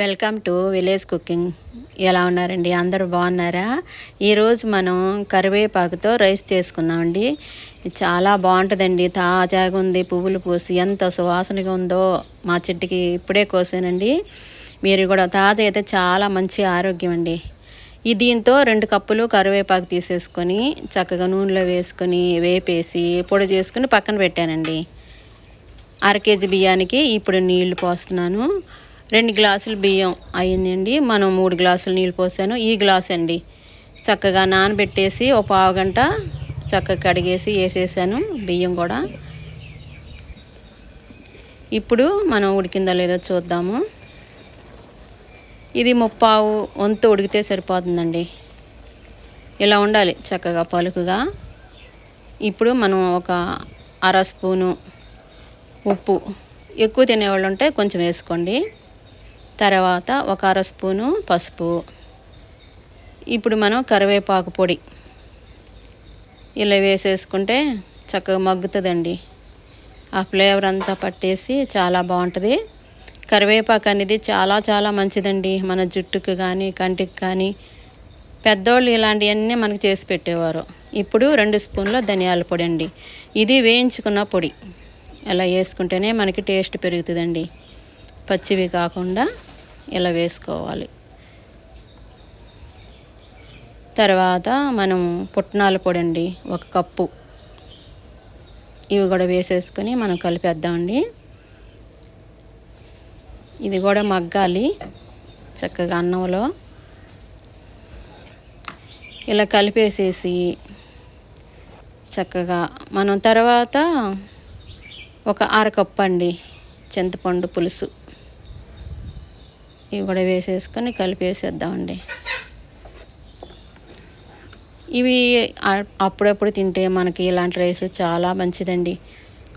Welcome to village cooking. ఎలా ఉన్నారండి? అందరూ బాగున్నారా? ఈరోజు మనం కరివేపాకుతో రైస్ చేసుకుందామండి. చాలా బాగుంటుందండి. తాజాగా ఉంది పువ్వులు పూసి ఎంత సువాసనగా ఉందో మా చెట్టుకి ఇప్పుడే కోసానండి. మీరు కూడా తాజా అయితే చాలా మంచి ఆరోగ్యం అండి. ఈ దీంతో రెండు కప్పులు కరివేపాకు తీసేసుకొని చక్కగా నూనెలో వేసుకొని వేపేసి పొడి చేసుకుని పక్కన పెట్టానండి. అర కేజీ బియ్యానికి ఇప్పుడు నీళ్ళు పోస్తున్నాను. రెండు గ్లాసులు బియ్యం అయ్యిందండి. మనం మూడు గ్లాసులు నీళ్ళు పోసాను. ఈ గ్లాస్ అండి. చక్కగా నానబెట్టేసి ఒక పావు గంట చక్కగా కడిగేసి వేసేసాను బియ్యం కూడా. ఇప్పుడు మనం ఉడికిందో లేదో చూద్దాము. ఇది ముప్పావు వంతు ఉడికితే సరిపోతుందండి. ఇలా ఉండాలి చక్కగా పలుకుగా. ఇప్పుడు మనం ఒక అర స్పూను ఉప్పు. ఎక్కువ తినేవాళ్ళు ఉంటే కొంచెం వేసుకోండి. తర్వాత ఒక అర స్పూను పసుపు. ఇప్పుడు మనం కరివేపాకు పొడి. ఇలా వేసేసుకుంటే చక్కగా మగ్గుతుందండి. ఆ ఫ్లేవర్ అంతా పట్టేసి చాలా బాగుంటుంది. కరివేపాకు అనేది చాలా చాలా మంచిదండి. మన జుట్టుకు కానీ కంటికి కానీ పెద్దోళ్ళు ఇలాంటివన్నీ మనకు చేసి పెట్టేవారు. ఇప్పుడు రెండు స్పూన్ల ధనియాల పొడి అండి. ఇది వేయించుకున్న పొడి. అలా వేసుకుంటేనే మనకి టేస్ట్ పెరుగుతుందండి. పచ్చివి కాకుండా ఇలా వేసుకోవాలి. తర్వాత మనం పుట్నాల పొడి అండి ఒక కప్పు. ఇవి కూడా వేసేసుకొని మనం కలిపేద్దామండి. ఇది కూడా మగ్గాలి చక్కగా అన్నంలో. ఇలా కలిపేసేసి చక్కగా మనం తర్వాత ఒక అరకప్పు అండి చింతపండు పులుసు. ఇవి కూడా వేసేసుకొని కలిపేసేద్దామండి. ఇవి అప్పుడప్పుడు తింటే మనకి ఇలాంటి రైస్ చాలా మంచిదండి.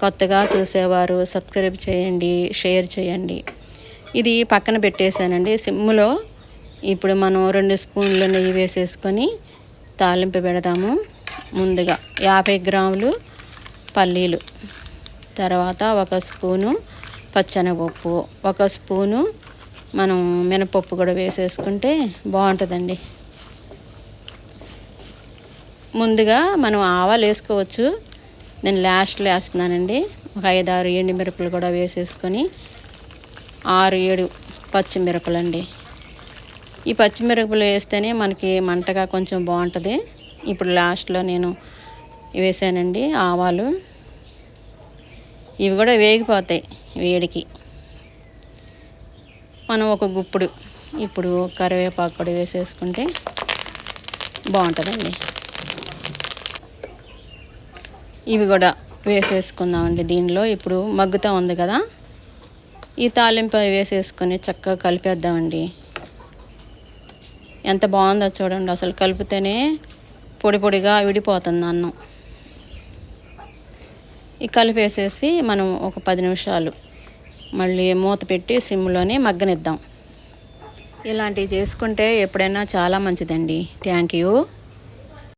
కొత్తగా చూసేవారు సబ్స్క్రైబ్ చేయండి షేర్ చేయండి. ఇది పక్కన పెట్టేశానండి. సిమ్లో ఇప్పుడు మనం రెండు స్పూన్లు నెయ్యి వేసేసుకొని తాలింపు పెడదాము. ముందుగా యాభై గ్రాములు పల్లీలు తర్వాత ఒక స్పూను పచ్చెనగపప్పు ఒక స్పూను మనం మినపప్పు కూడా వేసేసుకుంటే బాగుంటుందండి. ముందుగా మనం ఆవాలు వేసుకోవచ్చు. నేను లాస్ట్లో వేస్తున్నానండి. ఒక ఐదు ఆరు ఎండు మిరపలు కూడా వేసేసుకొని ఆరు ఏడు పచ్చిమిరపలు అండి ఈ పచ్చిమిరపలు వేస్తేనే మనకి మంటగా కొంచెం బాగుంటుంది. ఇప్పుడు లాస్ట్లో నేను వేసానండి ఆవాలు. ఇవి కూడా వేగిపోతాయి వేడికి. మనం ఒక గుప్పుడు ఇప్పుడు కరివేపాకు కూడా వేసేసుకుంటే బాగుంటుందండి. ఇవి కూడా వేసేసుకుందామండి దీనిలో ఇప్పుడు మగ్గుతూ ఉంది కదా ఈ తాలింపు వేసేసుకొని చక్కగా కలిపేద్దామండి. ఎంత బాగుందో చూడండి అసలు కలిపితేనే పొడి పొడిగా విడిపోతుంది అన్నం. ఈ కలిపేసేసి మనం ఒక పది నిమిషాలు మళ్ళీ మూత పెట్టి సిమ్లోనే మగ్గనిద్దాం. ఇలాంటివి చేసుకుంటే ఎప్పుడైనా చాలా మంచిదండి. Thank you